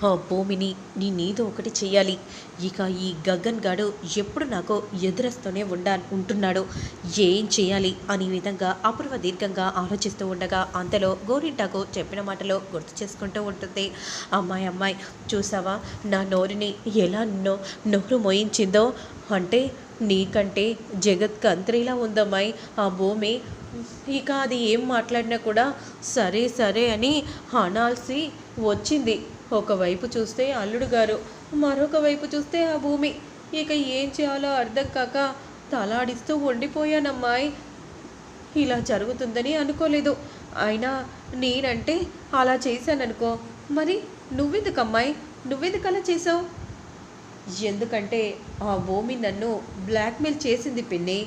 ఆ భూమిని నీ నీదో ఒకటి చేయాలి ఇక ఈ గగన్ గాడు ఎప్పుడు నాకు ఎదురస్తూనే ఉండా ఉంటున్నాడు. ఏం చేయాలి? అనే విధంగా అపూర్వ దీర్ఘంగా ఆలోచిస్తూ ఉండగా అంతలో గోరింటాకు చెప్పిన మాటలో గుర్తు చేసుకుంటూ ఉంటుంది. అమ్మాయి అమ్మాయి చూసావా? నా నోరుని ఎలా నో నోరు మోయించిందో? అంటే నీకంటే జగత్ కంత్రిలా ఉందమ్మాయి. ఆ భూమి ఇక అది ఏం మాట్లాడినా కూడా సరే సరే అని అనాల్సి వచ్చింది. ఒకవైపు చూస్తే అల్లుడు గారు మరొక వైపు చూస్తే ఆ భూమి. ఇక ఏం చేయాలో అర్థం కాక తలాడిస్తూ ఉండిపోయానమ్మాయి. ఇలా జరుగుతుందని అనుకోలేదు. అయినా నేనంటే అలా చేశాననుకో మరి నువ్వెందుకు అమ్మాయి నువ్వెందుకు అలా చేసావు ఎందుకంటే ఆ భూమి నన్ను బ్లాక్మెయిల్ చేసింది పిన్ని.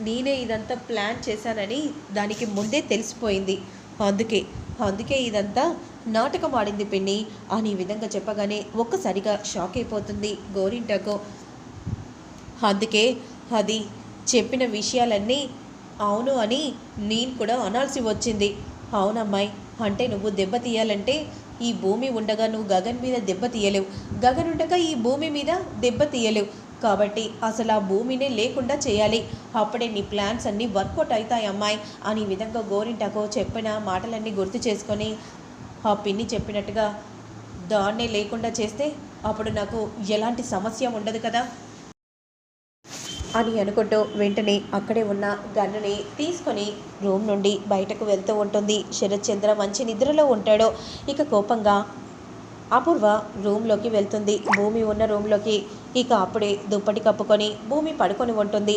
నేనే ఇదంతా ప్లాన్ చేశానని దానికి ముందే తెలిసిపోయింది. అందుకే అందుకే ఇదంతా నాటకం ఆడింది పిన్ని అని విధంగా చెప్పగానే ఒక్కసారిగా షాక్ అయిపోతుంది గోరింటకు. అందుకే అది చెప్పిన విషయాలన్నీ అవును అని నేను కూడా అనాల్సి వచ్చింది. అవునమ్మాయి అంటే నువ్వు దెబ్బ తీయాలంటే ఈ భూమి ఉండగా నువ్వు గగన్ మీద దెబ్బ తీయలేవు. గగన్ ఉండగా ఈ భూమి మీద దెబ్బ తీయలేవు. కాబట్టి అసలు ఆ భూమినే లేకుండా చేయాలి. అప్పుడే నీ ప్లాన్స్ అన్నీ వర్కౌట్ అవుతాయి అమ్మాయి అని విధంగా గోరింటకో చెప్పిన మాటలన్నీ గుర్తు చేసుకొని ఆ పిన్ని చెప్పినట్టుగా దాన్నే లేకుండా చేస్తే అప్పుడు నాకు ఎలాంటి సమస్య ఉండదు కదా? అని అనుకుంటూ వెంటనే అక్కడే ఉన్న గన్నుని తీసుకొని రూమ్ నుండి బయటకు వెళ్తూ ఉంటుంది. శరత్చంద్ర మంచి నిద్రలో ఉంటాడు. ఇక కోపంగా అపూర్వ రూమ్లోకి వెళ్తుంది. భూమి ఉన్న రూమ్లోకి ఇక అప్పుడే దుప్పటి కప్పుకొని భూమి పడుకొని ఉంటుంది.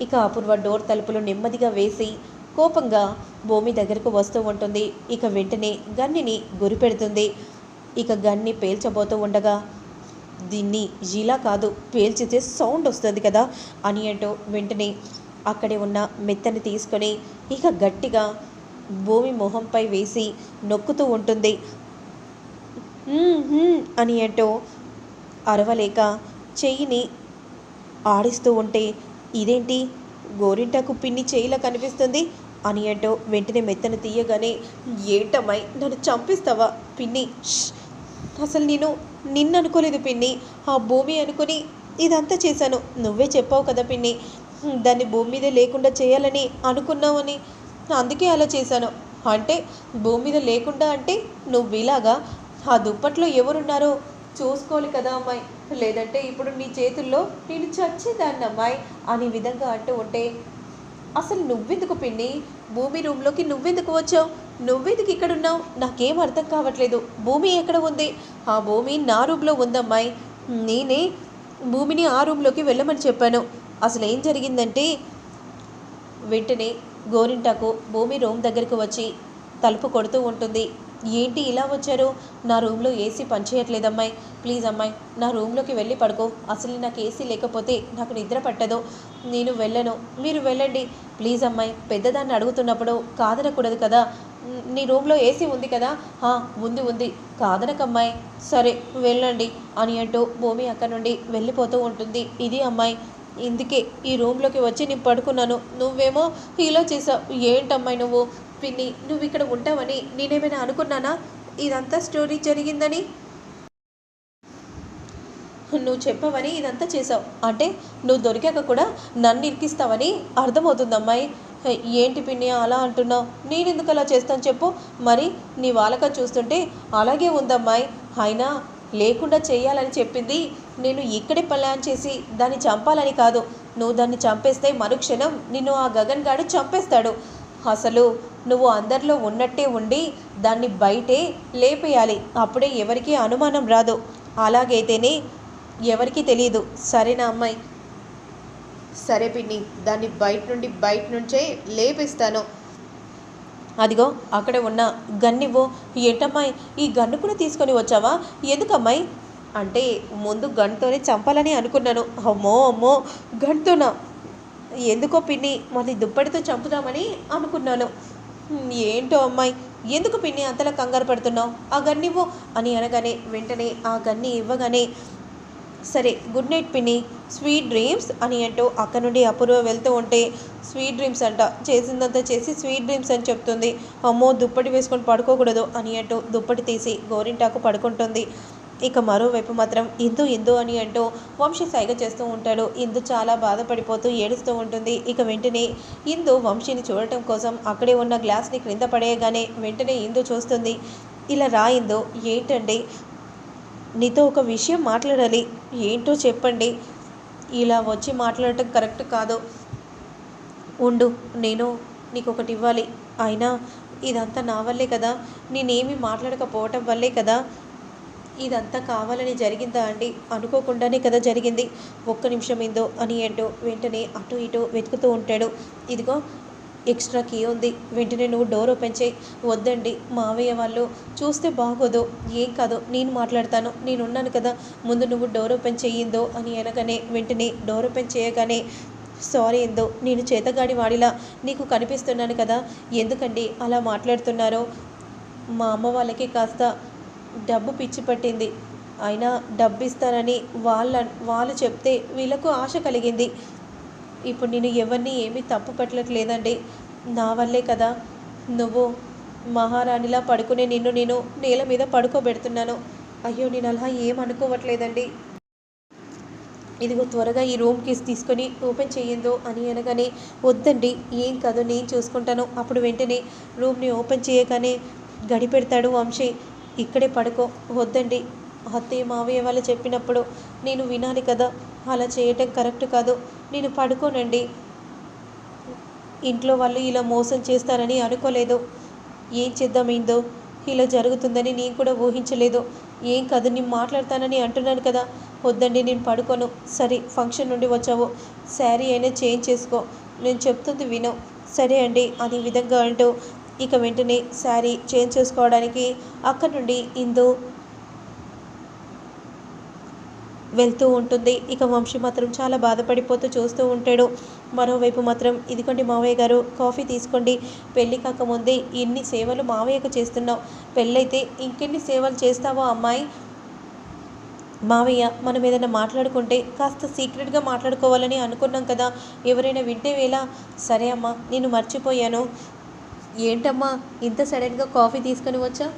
ఇక అపూర్వ డోర్ తలుపులు నెమ్మదిగా వేసి కోపంగా భూమి దగ్గరకు వస్తూ ఉంటుంది. ఇక వెంటనే గన్నిని గురిపెడుతుంది ఇక గన్ని పేల్చబోతూ ఉండగా దీన్ని ఇలా కాదు పేల్చితే సౌండ్ వస్తుంది కదా అని అంటూ వెంటనే అక్కడే ఉన్న మెత్తని తీసుకొని ఇక గట్టిగా భూమి మొహంపై వేసి నొక్కుతూ ఉంటుంది. అని అంటూ అరవలేక చెయ్యిని ఆడిస్తూ ఉంటే ఇదేంటి? గోరింటాకు పిన్ని చేయిలా కనిపిస్తుంది? అని అంటూ వెంటనే మెత్తను తీయగానే ఏంటమ్మాయి నన్ను చంపిస్తావా పిన్ని? అసలు నేను నిన్ను అనుకోలేదు పిన్ని. ఆ భూమి అనుకుని ఇదంతా చేశాను. నువ్వే చెప్పావు కదా పిన్ని దాన్ని భూమి మీద లేకుండా చేయాలని అనుకున్నావని. అందుకే అలా చేశాను. అంటే భూమి మీద లేకుండా అంటే నువ్వు ఇలాగా ఆ దుప్పట్లో ఎవరున్నారో? చూసుకోవాలి కదా అమ్మాయి. లేదంటే ఇప్పుడు నీ చేతుల్లో నేను చచ్చేదాన్ని అమ్మాయి అనే విధంగా అంటూ ఉంటే అసలు నువ్వెందుకు పిండి భూమి రూమ్లోకి నువ్వెందుకు వచ్చావు? నువ్వెందుకు ఇక్కడ ఉన్నావు నాకేం అర్థం కావట్లేదు. భూమి ఎక్కడ ఉంది? ఆ భూమి నా రూమ్లో ఉందమ్మాయి. నేనే భూమిని ఆ రూమ్లోకి వెళ్ళమని చెప్పాను. అసలు ఏం జరిగిందంటే వెంటనే గోరింటాకు భూమి రూమ్ దగ్గరికి వచ్చి తలుపు కొడుతూ ఉంటుంది. ఏంటి ఇలా వచ్చారు? నా రూమ్లో ఏసీ పనిచేయట్లేదమ్మాయి. ప్లీజ్ అమ్మాయి నా రూమ్లోకి వెళ్ళి పడుకో. అసలు నాకు ఏసీ లేకపోతే నాకు నిద్ర పట్టదు. నేను వెళ్ళను. మీరు వెళ్ళండి. ప్లీజ్ అమ్మాయి పెద్దదాన్ని అడుగుతున్నప్పుడు కాదనకూడదు కదా. నీ రూమ్లో ఏసీ ఉంది కదా? హా ఉంది ఉంది. కాదనకమ్మాయి. సరే వెళ్ళండి అని అంటూ భూమి అక్కడ నుండి వెళ్ళిపోతూ ఉంటుంది. ఇది అమ్మాయి. ఇందుకే ఈ రూమ్లోకి వచ్చి నేను పడుకున్నాను. నువ్వేమో ఇలా చేసావు. ఏంటమ్మాయి నువ్వు? పిన్ని నువ్వు ఇక్కడ ఉంటావని నేనేమైనా అనుకున్నానా? ఇదంతా స్టోరీ జరిగిందని? నువ్వు చెప్పవని ఇదంతా చేసావు అంటే నువ్వు దొరికాక కూడా నన్ను ఇరికిస్తావని అర్థమవుతుంది అమ్మాయి ఏంటి పిన్ని అలా అంటున్నావు? నేను ఎందుకు అలా చేస్తాను చెప్పు. మరి నీ వాళ్ళక చూస్తుంటే అలాగే ఉందమ్మాయి. అయినా లేకుండా చేయాలని చెప్పింది నేను ఇక్కడే ప్లాన్ చేసి దాన్ని చంపాలని కాదు. నువ్వు దాన్ని చంపేస్తే మరుక్షణం నిన్ను ఆ గగన్ గాడు చంపేస్తాడు. అసలు నువ్వు అందరిలో ఉన్నట్టే ఉండి దాన్ని బయటే లేపేయాలి. అప్పుడే ఎవరికీ అనుమానం రాదు. అలాగైతేనే ఎవరికీ తెలియదు సరేనా అమ్మాయి? సరే పిన్ని దాన్ని బయట నుండి బయట నుంచే లేపిస్తాను. అదిగో అక్కడ ఉన్న గన్నివ్వు ఏంటమ్మాయి ఈ గన్ను కూడా తీసుకొని వచ్చావా? ఎందుకమ్మాయి? అంటే ముందు గన్తోనే చంపాలని అనుకున్నాను. అమ్మో అమ్మో గన్తోనా ఎందుకో పిన్ని మరి దుప్పటితో చంపుదామని అనుకున్నాను. ఏంటో అమ్మాయి? ఎందుకు పిన్ని అంతలా కంగారు పడుతున్నావు? ఆ గన్నివ్వు అని అనగానే వెంటనే ఆ గన్ని ఇవ్వగానే సరే గుడ్ నైట్ పిన్ని. స్వీట్ డ్రీమ్స్ అని అంటూ అక్కడ నుండి అపూర్వ వెళ్తూ ఉంటే స్వీట్ డ్రీమ్స్ అంట చేసిందంతా చేసి స్వీట్ డ్రీమ్స్ అని చెప్తుంది. అమ్మో దుప్పటి వేసుకొని పడుకోకూడదు అని అంటూ దుప్పటి తీసి గోరింటాకు పడుకుంటుంది. ఇక మరోవైపు మాత్రం ఇందు ఇందు అని అంటూ వంశీ సైగ చేస్తూ ఉంటాడు. ఇందు చాలా బాధపడిపోతూ ఏడుస్తూ ఉంటుంది. ఇక వెంటనే ఇందు వంశీని చూడటం కోసం అక్కడే ఉన్న గ్లాస్ని క్రింద పడేయగానే వెంటనే ఇందు చూస్తుంది. ఇలా రా ఇందు ఏంటండి? నీతో ఒక విషయం మాట్లాడాలి. ఏంటో చెప్పండి. ఇలా వచ్చి మాట్లాడటం కరెక్ట్ కాదు. ఉండు నేను నీకు ఒకటి ఇవ్వాలి. అయినా ఇదంతా నా వల్లే కదా? నేనేమి మాట్లాడకపోవటం వల్లే కదా? ఇదంతా కావాలని జరిగిందా అండి? అనుకోకుండానే కదా జరిగింది. ఒక్క నిమిషం ఏందో అని ఏంటో వెంటనే అటు ఇటు వెతుకుతూ ఉంటాడు. ఇదిగో ఎక్స్ట్రా కీ ఉంది. వెంటనే నువ్వు డోర్ ఓపెన్ చేయి. వద్దండి మావయ్య వాళ్ళు. చూస్తే బాగోదు. ఏం కాదు నేను మాట్లాడతాను. నేను ఉన్నాను కదా. ముందు నువ్వు డోర్ ఓపెన్ చేయిందో అని అనగానే వెంటనే డోర్ ఓపెన్ చేయగానే సారీ ఏందో నేను చేతగాడి వాడిలా. నీకు కనిపిస్తున్నాను కదా. ఎందుకండి అలా మాట్లాడుతున్నారో? మా అమ్మ వాళ్ళకి కాస్త డబ్బు పిచ్చి పట్టింది. అయినా డబ్బు ఇస్తారని వాళ్ళ వాళ్ళు చెప్తే వీళ్ళకు ఆశ కలిగింది. ఇప్పుడు నేను ఎవరిని ఏమీ తప్పు పెట్టట్లేదండి. నా వల్లే కదా నువ్వు మహారాణిలా పడుకునే నిన్ను నేను నేల మీద పడుకోబెడుతున్నాను. అయ్యో నేను అలా ఏం అనుకోవట్లేదండి. ఇదిగో త్వరగా ఈ రూమ్ కీస్ తీసుకొని ఓపెన్ చేయిందో అని అనగానే వద్దండి ఏం కాదు నేను చూసుకుంటాను. అప్పుడు వెంటనే రూమ్ని ఓపెన్ చేయగానే గడిపెడతాడు వంశీ. ఇక్కడే పడుకో. వద్దండి. అత్తయ్య మావయ్య వాళ్ళు చెప్పినప్పుడు నేను వినాలి కదా? అలా చేయటం కరెక్ట్ కాదు. నేను పడుకోనండి. ఇంట్లో వాళ్ళు ఇలా మోసం చేస్తారని అనుకోలేదు. ఏం చేద్దామైందో ఇలా జరుగుతుందని నేను కూడా ఊహించలేదు. ఏం కాదు నేను మాట్లాడతానని అంటున్నాను కదా? వద్దండి నేను పడుకోను. సరే ఫంక్షన్ నుండి వచ్చావు. శారీ అయినా చేంజ్ చేసుకో. నేను చెప్తుంది విను. సరే అండి అనే విధంగా అంటూ ఇక వెంటనే శారీ చేంజ్ చేసుకోవడానికి అక్కడి నుండి ఇందు వెళ్తూ ఉంటుంది. ఇక వంశీ మాత్రం చాలా బాధపడిపోతూ చూస్తూ ఉంటాడు. మరోవైపు మాత్రం ఇదిగోండి మావయ్య గారు కాఫీ తీసుకోండి. పెళ్ళి కాకముందే ఇన్ని సేవలు మావయ్యకు చేస్తున్నావు? పెళ్ళైతే ఇంకెన్ని సేవలు చేస్తావో అమ్మాయి? మావయ్య మనం ఏదైనా మాట్లాడుకుంటే కాస్త సీక్రెట్గా మాట్లాడుకోవాలని అనుకున్నాం కదా. ఎవరైనా వింటే వేళ సరే అమ్మా నేను మర్చిపోయాను. ఏంటమ్మా ఇంత సడన్గా కాఫీ తీసుకొని వచ్చా?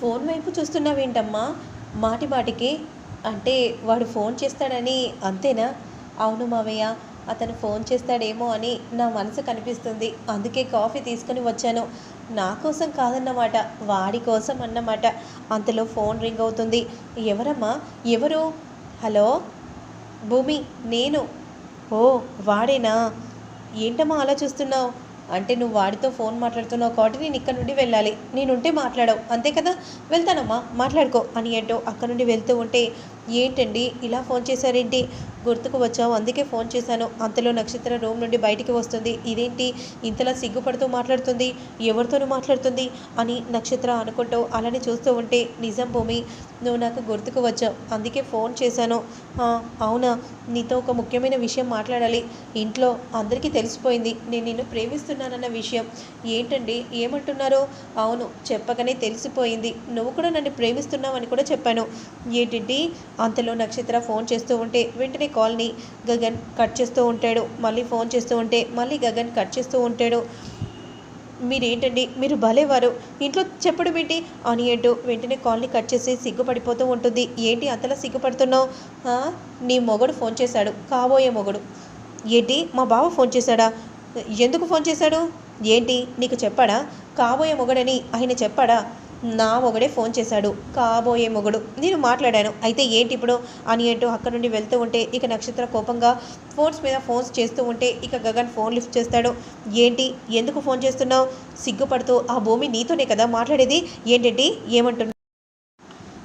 ఫోన్ వైపు చూస్తున్నావేంటమ్మా? మాటి మాటికి అంటే వాడు ఫోన్ చేస్తాడని అంతేనా? అవును మావయ్య అతను ఫోన్ చేస్తాడేమో అని నా మనసు కనిపిస్తుంది. అందుకే కాఫీ తీసుకొని వచ్చాను. నా కోసం కాదన్నమాట వాడి కోసం అన్నమాట. అంతలో ఫోన్ రింగ్ అవుతుంది. ఎవరమ్మా? ఎవరు? హలో? భూమి? నేను? ఓ వాడేనా? ఏంటమ్మా అలా చూస్తున్నావు? అంటే నువ్వు వాడితో ఫోన్ మాట్లాడుతున్నావు కాబట్టి నేను ఇక్కడ నుండి వెళ్ళాలి. నేనుంటే మాట్లాడవు. అంతే కదా? వెళ్తానమ్మా. మాట్లాడుకో. అని ఏంటో అక్కడ నుండి వెళ్తూ ఉంటే ఏంటండి? ఇలా ఫోన్ చేశారేంటి? గుర్తుకు వచ్చావు అందుకే ఫోన్ చేశాను. అంతలో నక్షత్ర రూమ్ నుండి బయటికి వస్తుంది. ఇదేంటి? ఇంతలా సిగ్గుపడుతూ మాట్లాడుతుంది. ఎవరితోనూ మాట్లాడుతుంది? అని నక్షత్ర అనుకుంటూ అలానే చూస్తూ ఉంటే నిజం భూమి నువ్వు నాకు గుర్తుకు వచ్చావు. అందుకే ఫోన్ చేశాను. అవునా? నీతో ఒక ముఖ్యమైన విషయం మాట్లాడాలి. ఇంట్లో అందరికీ తెలిసిపోయింది. నేను నిన్ను ప్రేమిస్తున్నానన్న విషయం. ఏంటండి? ఏమంటున్నారు? అవును చెప్పకనే తెలిసిపోయింది. నువ్వు కూడా నన్ను ప్రేమిస్తున్నావని కూడా చెప్పాను. ఏంటి అంతలో నక్షత్ర ఫోన్ చేస్తూ ఉంటే వెంటనే కాల్ని గగన్ కట్ చేస్తూ ఉంటాడు. మళ్ళీ ఫోన్ చేస్తూ ఉంటే మళ్ళీ గగన్ కట్ చేస్తూ ఉంటాడు. మీరేంటండి? మీరు భలేవారు. ఇంట్లో చెప్పడం ఏంటి? అని అంటూ వెంటనే కాల్ని కట్ చేసి సిగ్గుపడిపోతూ ఉంటుంది. ఏంటి అంతలా సిగ్గుపడుతున్నావు? నీ మొగడు ఫోన్ చేశాడు. కాబోయే మొగడు. ఏంటి? మా బావ ఫోన్ చేశాడా? ఎందుకు ఫోన్ చేశాడు? ఏంటి? నీకు చెప్పాడా? కాబోయే మొగడని ఆయన చెప్పాడా? నా మొగడే ఫోన్ చేశాడు. కాబోయే మొగుడు. నేను మాట్లాడాను. అయితే ఏంటి ఇప్పుడు అని అంటూ అక్కడ నుండి వెళ్తూ ఉంటే ఇక నక్షత్ర కోపంగా ఫోన్స్ మీద ఫోన్స్ చేస్తూ ఉంటే ఇక గగన్ ఫోన్ లిఫ్ట్ చేస్తాడు. ఏంటి? ఎందుకు ఫోన్ చేస్తున్నావు? సిగ్గుపడుతూ ఆ భూమి నీతోనే కదా మాట్లాడేది? ఏంటంటే? ఏమంటున్నా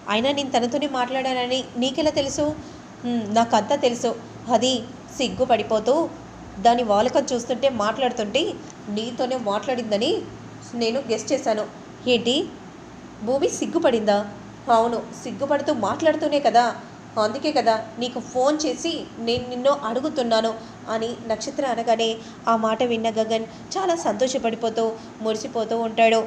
అయినా నేను తనతోనే మాట్లాడానని నీకెలా తెలుసు? నాకంతా తెలుసు. అది సిగ్గుపడిపోతూ దాని వాలకం చూస్తుంటే మాట్లాడుతుంటే నీతోనే మాట్లాడిందని నేను గెస్ట్ చేశాను. ఏంటి? భూమి సిగ్గుపడిందా? అవును సిగ్గుపడుతూ మాట్లాడుతూనే కదా. అందుకే కదా నీకు ఫోన్ చేసి నేను నిన్ను అడుగుతున్నాను అని నక్షత్ర అనగానే ఆ మాట విన్న గగన్ చాలా సంతోషపడిపోతూ మురిసిపోతూ ఉంటాడు.